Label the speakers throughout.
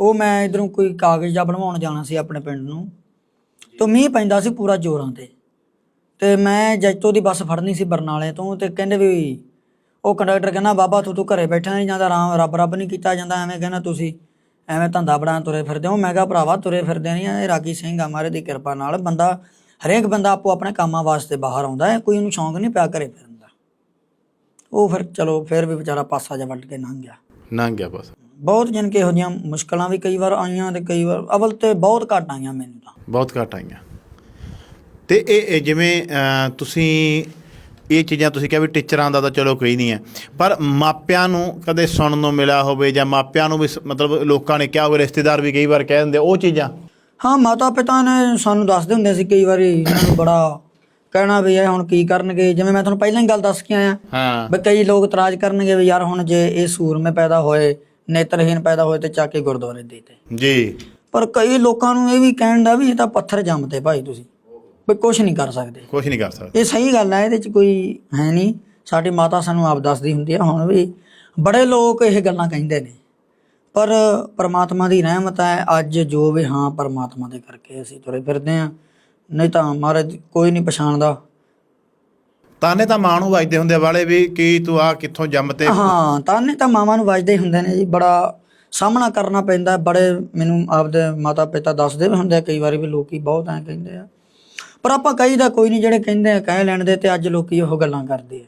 Speaker 1: ਉਹ ਮੈਂ ਇਧਰੋਂ ਕੋਈ ਕਾਗਜ਼ ਜਾਂ ਬਣਵਾਉਣ ਜਾਣਾ ਸੀ ਆਪਣੇ ਪਿੰਡ ਨੂੰ। ਤੇ ਮੀਂਹ ਪੈਂਦਾ ਸੀ ਪੂਰਾ ਜ਼ੋਰਾਂ ਤੇ। ਤੇ ਮੈਂ ਜੈਤੋ ਦੀ ਬੱਸ ਫੜਨੀ ਸੀ ਬਰਨਾਲੇ ਤੋਂ ਤੇ ਕਹਿੰਦੇ ਵੀ ਉਹ ਕੰਡਕਟਰ ਕਹਿੰਦਾ, ਬਾਬਾ, ਤੂੰ ਤੂੰ ਘਰੇ ਬੈਠਾ ਨਹੀਂ ਜਾਂਦਾ, ਆਰਾਮ, ਰੱਬ ਰੱਬ ਨਹੀਂ ਕੀਤਾ ਜਾਂਦਾ, ਐਵੇਂ ਕਹਿੰਦਾ ਤੁਸੀਂ। ਐਵੇਂ ਧੰਦਾ ਬੜਾ ਤੁਰੇ ਫਿਰਦੇ ਹੋ। ਮੈਂ ਕਿਹਾ, ਭਰਾਵਾ, ਤੁਰੇ ਫਿਰਦੇ ਨਹੀਂ ਇਹ ਰਾਗੀ ਸਿੰਘ ਆ, ਮਾਰੇ ਦੀ ਕਿਰਪਾ ਨਾਲ। ਬੰਦਾ, ਹਰੇਕ ਬੰਦਾ ਆਪੋ ਆਪਣੇ ਕੰਮਾਂ ਵਾਸਤੇ ਬਾਹਰ ਆਉਂਦਾ ਹੈ, ਕੋਈ ਉਹਨੂੰ ਸ਼ੌਂਕ ਨਹੀਂ ਪਿਆ ਘਰੇ ਫਿਰਨ ਦਾ। ਉਹ ਫਿਰ ਚਲੋ, ਫਿਰ ਵੀ ਵਿਚਾਰਾ ਪਾਸਾ ਜਿਹਾ ਵੱਟ ਕੇ ਲੰਘ ਗਿਆ।
Speaker 2: ਲੰਘ ਗਿਆ ਬਸ
Speaker 1: ਬਹੁਤ ਜਨ ਕਿ ਇਹੋ ਜਿਹੀਆਂ ਮੁਸ਼ਕਲਾਂ ਵੀ ਕਈ ਵਾਰ ਆਈਆਂ ਤੇ ਕਈ ਵਾਰ ਅਵਲ ਤੇ ਬਹੁਤ ਘੱਟ ਆਈਆਂ ਮੈਨੂੰ ਤਾਂ।
Speaker 2: ਬਹੁਤ ਘੱਟ ਆਈਆਂ। ਤੇ ਇਹ ਇਹ ਜਿਵੇਂ ਅਹ, ਤੁਸੀਂ ਇਹ ਚੀਜ਼ਾਂ ਤੁਸੀਂ ਕਿਹਾ ਵੀ ਟੀਚਰਾਂ ਦਾ ਤਾਂ ਚਲੋ ਕੋਈ ਨਹੀਂ ਹੈ ਪਰ ਮਾਪਿਆਂ ਨੂੰ ਕਦੇ ਸੁਣਨ ਨੂੰ ਮਿਲਿਆ ਹੋਵੇ ਜਾਂ ਮਾਪਿਆਂ ਨੂੰ ਵੀ ਸ- ਮਤਲਬ ਲੋਕਾਂ ਨੇ ਕਿਹਾ ਹੋਵੇ ਰਿਸ਼ਤੇਦਾਰ ਵੀ ਕਈ ਵਾਰ ਕਹਿ ਦਿੰਦੇ ਉਹ ਚੀਜ਼ਾਂ?
Speaker 1: ਹਾਂ ਮਾਤਾ ਪਿਤਾ ਨੇ ਸਾਨੂੰ ਦੱਸਦੇ ਹੁੰਦੇ ਸੀ ਕਈ ਵਾਰੀ ਇਹਨਾਂ ਨੂੰ ਬੜਾ ਕਹਿਣਾ ਵੀ ਇਹ ਹੁਣ ਕੀ ਕਰਨਗੇ। ਜਿਵੇਂ ਮੈਂ ਤੁਹਾਨੂੰ ਪਹਿਲਾਂ ਹੀ ਗੱਲ ਦੱਸ ਕੇ ਆਇਆ
Speaker 2: ਹਾਂ।
Speaker 1: ਵੀ ਕਈ ਲੋਕ ਇਤਰਾਜ਼ ਕਰਨਗੇ ਵੀ ਯਾਰ ਹੁਣ ਜੇ ਇਹ ਸੂਰਮੇ ਪੈਦਾ ਹੋਏ ਨੇਤਰਹੀਨ ਪੈਦਾ ਹੋਏ ਤੇ ਚੱਕ ਕੇ ਗੁਰਦੁਆਰੇ ਦੇ ਤੇ
Speaker 2: ਜੀ।
Speaker 1: ਪਰ ਕਈ ਲੋਕਾਂ ਨੂੰ ਇਹ ਵੀ ਕਹਿਣ ਦਾ ਵੀ ਇਹ ਤਾਂ ਪੱਥਰ ਜੰਮਦੇ ਭਾਈ ਤੁਸੀਂ ਵੀ ਕੁਝ ਨਹੀਂ ਕਰ ਸਕਦੇ।
Speaker 2: ਕੁਝ ਨਹੀਂ ਕਰ ਸਕਦੇ।
Speaker 1: ਇਹ ਸਹੀ ਗੱਲ ਹੈ ਇਹਦੇ ਚ ਕੋਈ ਹੈ ਨਹੀਂ। ਸਾਡੀ ਮਾਤਾ ਸਾਨੂੰ ਆਪ ਦੱਸਦੀ ਹੁੰਦੀ ਹੈ ਹੁਣ ਵੀ ਬੜੇ ਲੋਕ ਇਹ ਗੱਲਾਂ ਕਹਿੰਦੇ ਨੇ। ਪਰ ਪ੍ਰਮਾਤਮਾ ਦੀ ਰਹਿਮਤ ਹੈ ਅੱਜ ਜੋ ਵੀ ਹਾਂ ਪ੍ਰਮਾਤਮਾ ਦੇ ਕਰਕੇ ਅਸੀਂ ਤੁਰੇ ਫਿਰਦੇ ਹਾਂ। ਨਹੀਂ ਤਾਂ ਮਹਾਰਾਜ ਕੋਈ ਨਹੀਂ ਪਛਾਣਦਾ।
Speaker 2: ਤਾਨੇ ਤਾਂ ਮਾਂ ਨੂੰ ਵੱਜਦੇ ਹੁੰਦੇ ਆ ਵਾਲੇ ਵੀ ਕੀ ਤੂੰ ਆ ਕਿੱਥੋਂ ਜੰਮ ਤੇ?
Speaker 1: ਹਾਂ ਤਾਨੇ ਤਾਂ ਮਾਵਾਂ ਨੂੰ ਵੱਜਦੇ ਹੁੰਦੇ ਨੇ ਜੀ ਬੜਾ ਸਾਹਮਣਾ ਕਰਨਾ ਪੈਂਦਾ। ਬੜੇ ਮੈਨੂੰ ਆਪਦੇ ਮਾਤਾ ਪਿਤਾ ਦੱਸਦੇ ਵੀ ਹੁੰਦੇ ਆ ਕਈ ਵਾਰੀ ਵੀ ਲੋਕੀ ਬਹੁਤ ਐਂ ਕਹਿੰਦੇ ਆ। ਪਰ ਆਪਾਂ ਕਹੀਦਾ ਕੋਈ ਨਹੀਂ ਜਿਹੜੇ ਕਹਿੰਦੇ ਆ ਕਹਿ ਲੈਣ ਦੇ ਤੇ ਅੱਜ ਲੋਕੀ ਉਹ ਗੱਲਾਂ ਕਰਦੇ ਆ।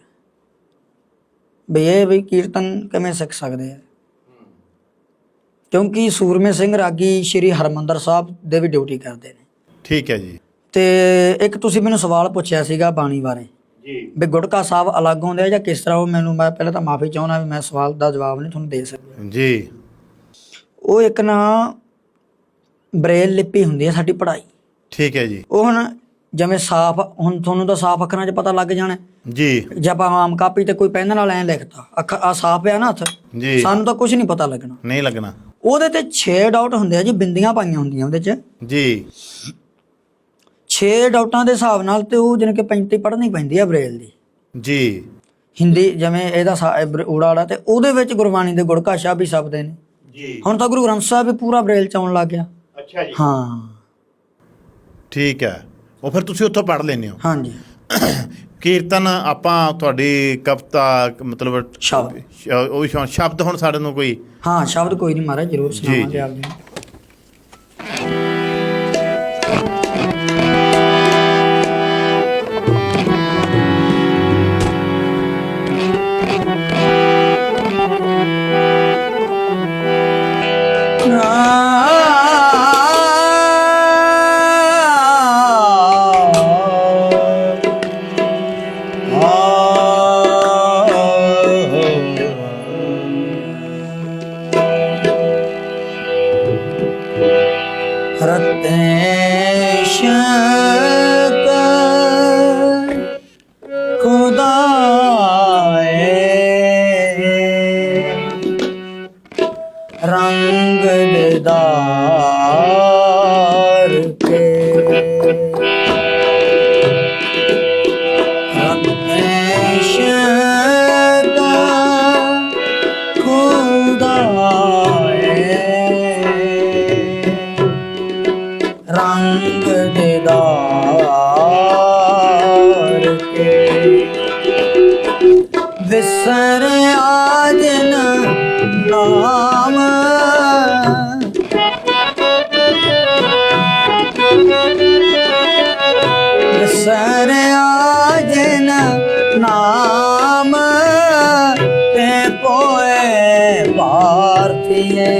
Speaker 1: ਵੀ ਇਹ ਵੀ ਕੀਰਤਨ ਕਿਵੇਂ ਸਿੱਖ ਸਕਦੇ ਆ? ਕਿਉਂਕਿ ਸੂਰਮੇ ਸਿੰਘ ਰਾਗੀ ਸ਼੍ਰੀ ਹਰਮੰਦਰ ਸਾਹਿਬ ਦੇ ਵੀ ਡਿਊਟੀ ਕਰਦੇ ਨੇ।
Speaker 2: ਠੀਕ ਹੈ ਜੀ।
Speaker 1: ਤੇ ਇੱਕ ਤੁਸੀਂ ਮੈਨੂੰ ਸਵਾਲ ਪੁੱਛਿਆ ਸੀਗਾ ਬਾਣੀ ਬਾਰੇ।
Speaker 2: ਜੀ।
Speaker 1: ਵੀ ਗੁਟਕਾ ਸਾਹਿਬ ਅਲੱਗ ਹੁੰਦੇ ਆ ਜਾਂ ਕਿਸ ਤਰ੍ਹਾਂ ਉਹ ਮੈਨੂੰ ਮੈਂ ਪਹਿਲਾਂ ਤਾਂ ਮਾਫੀ ਚਾਹੁੰਦਾ ਵੀ ਮੈਂ ਸਵਾਲ ਦਾ ਜਵਾਬ ਨਹੀਂ ਤੁਹਾਨੂੰ ਦੇ ਸਕਦਾ।
Speaker 2: ਜੀ।
Speaker 1: ਉਹ ਇੱਕ ਨਾ ਬ੍ਰੇਲ ਲਿਪੀ ਹੁੰਦੀ ਹੈ ਸਾਡੀ ਪੜ੍ਹਾਈ।
Speaker 2: ਠੀਕ ਹੈ ਜੀ।
Speaker 1: ਉਹ ਹੁਣ ਜਿਵੇਂ ਸਾਫ਼ ਹੁਣ ਤੁਹਾਨੂੰ ਤਾਂ ਸਾਫ਼ ਅੱਖਰਾਂ 'ਚ ਪਤਾ ਲੱਗ ਜਾਣਾ।
Speaker 2: ਜੀ।
Speaker 1: ਜੇ ਆਪਾਂ ਆਮ ਕਾਪੀ ਤੇ ਕੋਈ ਪੈਨ ਨਾਲ ਐਂ ਲਿਖਤਾ ਅੱਖ ਆ ਸਾਫ਼ ਆ ਨਾ ਹੱਥ।
Speaker 2: ਜੀ।
Speaker 1: ਸਾਨੂੰ ਤਾਂ ਕੁਝ ਨਹੀਂ ਪਤਾ ਲੱਗਣਾ।
Speaker 2: ਨਹੀਂ ਲੱਗਣਾ।
Speaker 1: ਉਹਦੇ ਤੇ 6 ਡਾਟ ਹੁੰਦੇ ਆ ਜੀ ਬਿੰਦੀਆਂ ਪਾਈਆਂ ਹੁੰਦੀਆਂ ਉਹਦੇ 'ਚ।
Speaker 2: ਜੀ।
Speaker 1: 6 ਡਾਟਾਂ ਦੇ ਹਿਸਾਬ ਨਾਲ ਤੇ ਉਹ ਕਿ 35 ਪੜ੍ਹਨੀ ਪੈਂਦੀ ਆ ਬ੍ਰੇਲ ਦੀ।
Speaker 2: ਜੀ।
Speaker 1: ਹਿੰਦੀ ਜਿਵੇਂ ਇਹਦਾ ਆੜਾ ਤੇ ਉਹਦੇ ਵਿੱਚ ਗੁਰਬਾਣੀ ਦੇ ਗੁੜਕਾ ਸ਼ਾਬੀ ਸ਼ਬਦ ਨੇ।
Speaker 2: ਜੀ।
Speaker 1: ਹੁਣ ਤਾਂ ਗੁਰੂ ਗ੍ਰੰਥ ਸਾਹਿਬ ਵੀ ਪੂਰਾ ਬ੍ਰੇਲ ਚ ਆਉਣ ਲੱਗ ਗਿਆ।
Speaker 2: ਅੱਛਾ ਜੀ।
Speaker 1: ਹਾਂ।
Speaker 2: ਠੀਕ ਹੈ। ਉਹ ਫਿਰ ਤੁਸੀਂ ਉੱਥੋਂ ਪੜ੍ਹ ਲੈਂਦੇ ਹੋ?
Speaker 1: ਹਾਂਜੀ।
Speaker 2: ਕੀਰਤਨ ਆਪਾਂ ਤੁਹਾਡੀ ਕਵਿਤਾ ਮਤਲਬ
Speaker 1: ਸ਼ਬਦ।
Speaker 2: ਉਹ ਵੀ ਸ਼ਬਦ ਹੁਣ ਸਾਡੇ ਨੂੰ ਕੋਈ
Speaker 1: ਹਾਂ ਸ਼ਬਦ ਕੋਈ ਨਹੀਂ ਮਹਾਰਾਜ ਜਰੂਰ ਸੁਣਾਵਾਂਗੇ ਆਪ ਜੀ ਨੂੰ। ਵਿਸਰ ਆਜਨ ਨਾਮ। ਵਿਸਰ ਆਜਨ ਨਾਮ। ਤੇ ਪੋਏ ਭਾਰਤੀਏ।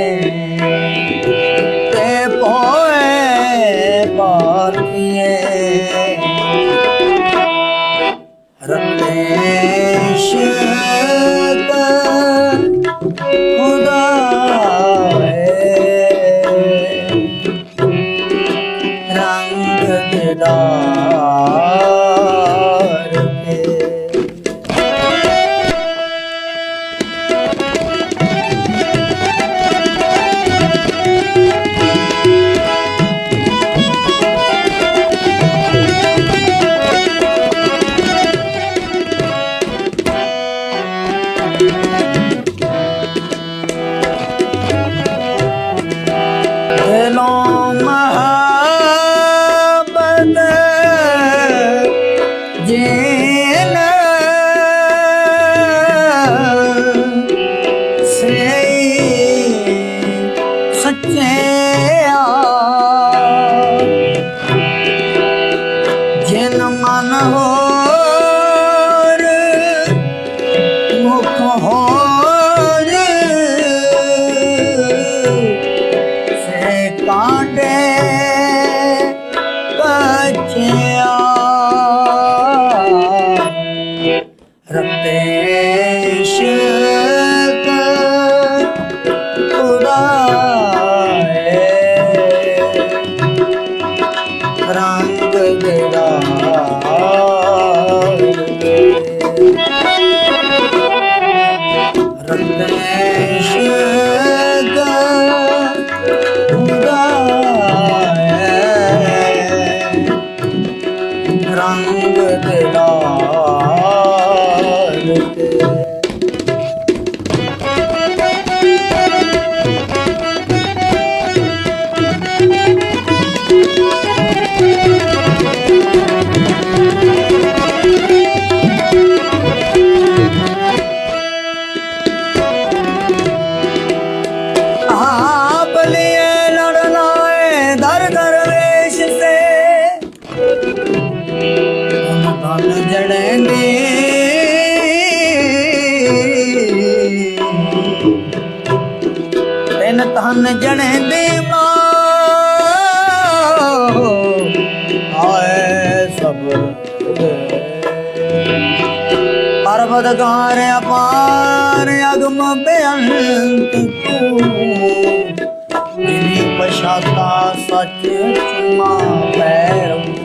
Speaker 1: ਰੰਗ ਦੇ ਨਾਲ। ਤਿੰਨ ਤਨ ਜਣੇ ਦੇ ਮਾਂ ਆਏ ਸਭ ਪਰਬਤ ਅਪਾਰ ਅਗਮ ਬੇਅੰਤ ਤੂੰ ਜਿਨੀ ਪਛਾਤਾ ਸੱਚ ਚੁਮਾ ਪੈਰੋਂ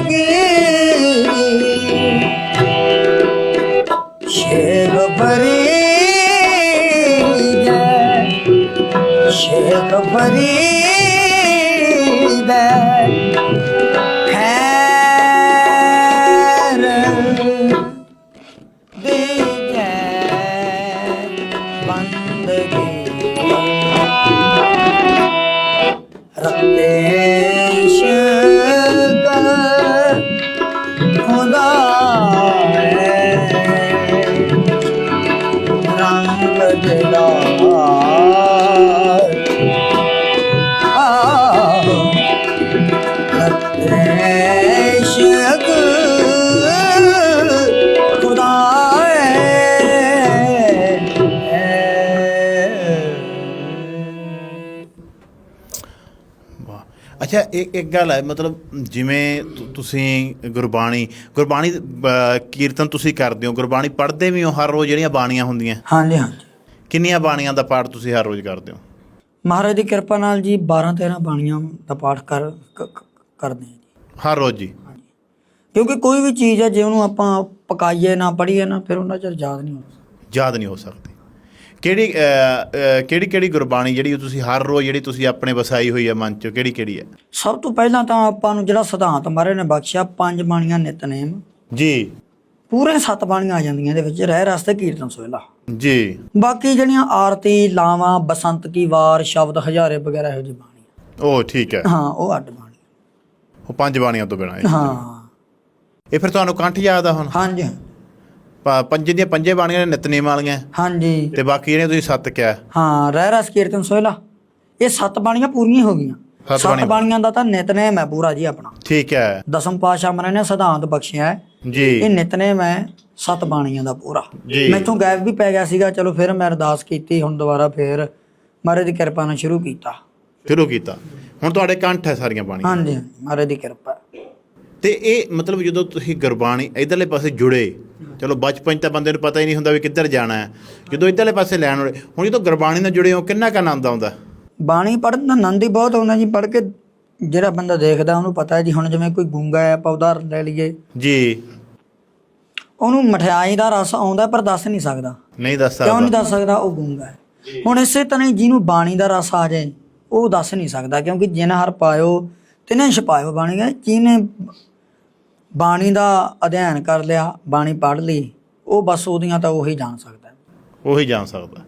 Speaker 1: ਚੰਦਗੀ ਸ਼ੇਖ ਫਰੀਦ ਸ਼ੇਖ ਫਰੀਦ ਖੈਰ
Speaker 2: ਅੱਛਾ ਇੱਕ ਇੱਕ ਗੱਲ ਹੈ ਮਤਲਬ ਜਿਵੇਂ ਤੁਸੀਂ ਗੁਰਬਾਣੀ ਗੁਰਬਾਣੀ ਕੀਰਤਨ ਤੁਸੀਂ ਕਰਦੇ ਹੋ ਗੁਰਬਾਣੀ ਪੜ੍ਹਦੇ ਵੀ ਹੋ ਹਰ ਰੋਜ਼ ਜਿਹੜੀਆਂ ਬਾਣੀਆਂ ਹੁੰਦੀਆਂ?
Speaker 1: ਹਾਂਜੀ ਹਾਂਜੀ।
Speaker 2: ਕਿੰਨੀਆਂ ਬਾਣੀਆਂ ਦਾ ਪਾਠ ਤੁਸੀਂ ਹਰ ਰੋਜ਼ ਕਰਦੇ ਹੋ?
Speaker 1: ਮਹਾਰਾਜ ਦੀ ਕਿਰਪਾ ਨਾਲ ਜੀ 12 13 ਬਾਣੀਆਂ ਦਾ ਪਾਠ ਕਰ ਕਰਦੇ ਹਾਂ ਜੀ।
Speaker 2: ਹਰ ਰੋਜ਼ ਜੀ?
Speaker 1: ਕਿਉਂਕਿ ਕੋਈ ਵੀ ਚੀਜ਼ ਹੈ ਜੇ ਉਹਨੂੰ ਆਪਾਂ ਪਕਾਈਏ ਨਾ ਪੜੀਏ ਨਾ ਫਿਰ ਉਹਨਾਂ ਚਿਰ ਯਾਦ ਨਹੀਂ ਹੁੰਦਾ
Speaker 2: ਯਾਦ ਨਹੀਂ ਹੋ ਸਕਦੀ। ਕਿਹੜੀ ਕਿਹੜੀ ਕਿਹੜੀ ਗੁਰਬਾਣੀ ਜਿਹੜੀ ਤੁਸੀਂ ਹਰ ਰੋਜ਼ ਜਿਹੜੀ ਤੁਸੀਂ ਆਪਣੇ ਵਸਾਈ ਹੋਈ ਹੈ ਮਨ 'ਚ ਕਿਹੜੀ ਕਿਹੜੀ ਹੈ?
Speaker 1: ਸਭ ਤੋਂ ਪਹਿਲਾਂ ਤਾਂ ਆਪਾਂ ਨੂੰ ਜਿਹੜਾ ਸਿਧਾਂਤ ਮਹਾਰਾਜ ਨੇ ਬਖਸ਼ਿਆ ਪੰਜ ਬਾਣੀਆਂ ਨਿਤਨੇਮ
Speaker 2: ਜੀ।
Speaker 1: ਪੂਰੇ ਸੱਤ ਬਾਣੀਆਂ ਆ ਜਾਂਦੀਆਂ ਇਹਦੇ ਵਿੱਚ ਰਹਿ ਰਸਤੇ ਕੀਰਤਨ ਸੋਹਿਲਾ।
Speaker 2: ਜੀ।
Speaker 1: ਬਾਕੀ ਜਿਹੜੀਆਂ ਆਰਤੀ ਲਾਵਾਂ ਬਸੰਤ ਕੀ ਵਾਰ ਸ਼ਬਦ ਹਜ਼ਾਰੇ ਵਗੈਰਾ ਇਹੋ ਜਿਹੀ ਬਾਣੀ
Speaker 2: ਉਹ ਠੀਕ ਹੈ।
Speaker 1: ਹਾਂ ਉਹ ਅੱਡ ਬਾਣੀ
Speaker 2: ਉਹ ਪੰਜ ਬਾਣੀਆਂ ਤੋਂ ਬਿਨਾਂ
Speaker 1: ਹਾਂ।
Speaker 2: ਇਹ ਫਿਰ ਤੁਹਾਨੂੰ ਕੰਠ ਯਾਦ ਆ ਹੁਣ?
Speaker 1: ਹਾਂਜੀ।
Speaker 2: ਪ- ਪੰਜ ਦੀਆਂ ਪੰਜੇ ਬਾਣੀਆਂ ਨੇ ਨਿਤਨੇਮ ਵਾਲੀਆਂ।
Speaker 1: ਹਾਂਜੀ।
Speaker 2: ਤੇ ਬਾਕੀ ਜਿਹੜੇ ਤੁਸੀਂ ਸੱਤ ਕਿਹਾ।
Speaker 1: ਹਾਂ ਰਹਿ ਰਸ ਕੀਰਤਨ ਸੋਹਿਲਾ। ਇਹ ਸੱਤ ਬਾਣੀਆਂ ਪੂਰੀਆਂ ਹੋ ਗਈਆਂ।
Speaker 2: ਸੱਤ
Speaker 1: ਸੱਤ
Speaker 2: ਬਾਣੀਆਂ।
Speaker 1: ਬਾਣੀਆਂ ਦਾ ਤਾਂ ਨਿਤਨੇਮ ਹੈ ਪੂਰਾ ਜੀ ਆਪਣਾ।
Speaker 2: ਠੀਕ ਹੈ।
Speaker 1: ਦਸਮ ਪਾਤਸ਼ਾਹ ਮਹਾਰਾਜ ਨੇ ਸਿਧਾਂਤ ਬਖਸ਼ਿਆ ਹੈ। ਇਹ
Speaker 2: ਜੀ
Speaker 1: ਨਿਤਨੇਮ ਹੈ ਸੱਤ ਬਾਣੀਆਂ ਦਾ ਪੂਰਾ।
Speaker 2: ਜੀ।
Speaker 1: ਮੈਥੋਂ ਗਾਇਬ ਵੀ ਪੈ ਗਿਆ ਸੀਗਾ। ਚਲੋ ਫਿਰ ਮੈਂ ਅਰਦਾਸ ਕੀਤੀ ਹੁਣ ਦੁਬਾਰਾ ਫਿਰ ਮਹਾਰਾਜ ਦੀ ਕਿਰਪਾ ਨਾਲ ਸ਼ੁਰੂ ਕੀਤਾ।
Speaker 2: ਸ਼ੁਰੂ ਕੀਤਾ। ਹੁਣ ਤੁਹਾਡੇ ਕੰਠ ਹੈ ਸਾਰੀਆਂ ਬਾਣੀਆਂ।
Speaker 1: ਹਾਂਜੀ, ਮਹਾਰਾਜ ਦੀ ਕਿਰਪਾ।
Speaker 2: ਤੇ ਇਹ ਮਤਲਬ ਜਦੋਂ ਤੁਸੀਂ ਗੁਰਬਾਣੀ ਇਧਰਲੇ ਪਾਸੇ ਜੁੜੇ ਚਲੋ ਬਚਪਨ ਤਾਂ ਬੰਦੇ ਨੂੰ ਪਤਾ ਹੀ ਨਹੀਂ ਹੁੰਦਾ ਵੀ ਕਿੱਧਰ ਜਾਣਾ ਹੈ। ਜਦੋਂ ਇਧਰਲੇ ਪਾਸੇ ਲੈਣ ਵਾਲੇ ਹੁਣ ਜਦੋਂ ਗੁਰਬਾਣੀ ਨਾਲ ਜੁੜੇ ਹੋ ਕਿੰਨਾ ਕੁ ਆਨੰਦ ਆਉਂਦਾ?
Speaker 1: ਬਾਣੀ ਪੜ੍ਹਨ ਦਾ ਆਨੰਦ ਹੀ ਬਹੁਤ ਆਉਂਦਾ ਜੀ ਪੜ੍ਹ ਕੇ ਜਿਹੜਾ ਬੰਦਾ ਦੇਖਦਾ ਉਹਨੂੰ ਪਤਾ ਹੈ ਜੀ ਹੁਣ ਜਿਵੇਂ ਕੋਈ ਗੂੰਗਾ ਹੈ ਆਪਾਂ ਉਦਾਹਰਨ ਲੈ ਲਈਏ।
Speaker 2: ਜੀ।
Speaker 1: ਉਹਨੂੰ ਮਠਿਆਈ ਦਾ ਰਸ ਆਉਂਦਾ ਪਰ ਦੱਸ ਨਹੀਂ ਸਕਦਾ।
Speaker 2: ਨਹੀਂ ਦੱਸ
Speaker 1: ਕਿਉਂ ਨਹੀਂ
Speaker 2: ਸਕਦਾ
Speaker 1: ਦੱਸ ਸਕਦਾ? ਉਹ ਗੂੰਗਾ ਹੈ। ਹੁਣ ਇਸੇ ਤਰ੍ਹਾਂ ਹੀ ਜਿਹਨੂੰ ਬਾਣੀ ਦਾ ਰਸ ਆ ਜਾਏ ਉਹ ਦੱਸ ਨਹੀਂ ਸਕਦਾ ਕਿਉਂਕਿ ਜਿਨ ਹਰ ਪਾਇਓ ਤਿਨੇ ਛਪਾਇਓ ਬਾਣੀ ਗਏ ਜਿਹਨੇ ਬਾਣੀ ਦਾ ਅਧਿਐਨ ਕਰ ਲਿਆ, ਬਾਣੀ ਪੜ੍ਹ ਲਈ, ਉਹ ਬਸ ਉਹਦੀਆਂ ਤਾਂ ਉਹੀ ਜਾਣ ਸਕਦਾ।
Speaker 2: ਉਹੀ ਜਾਣ ਸਕਦਾ।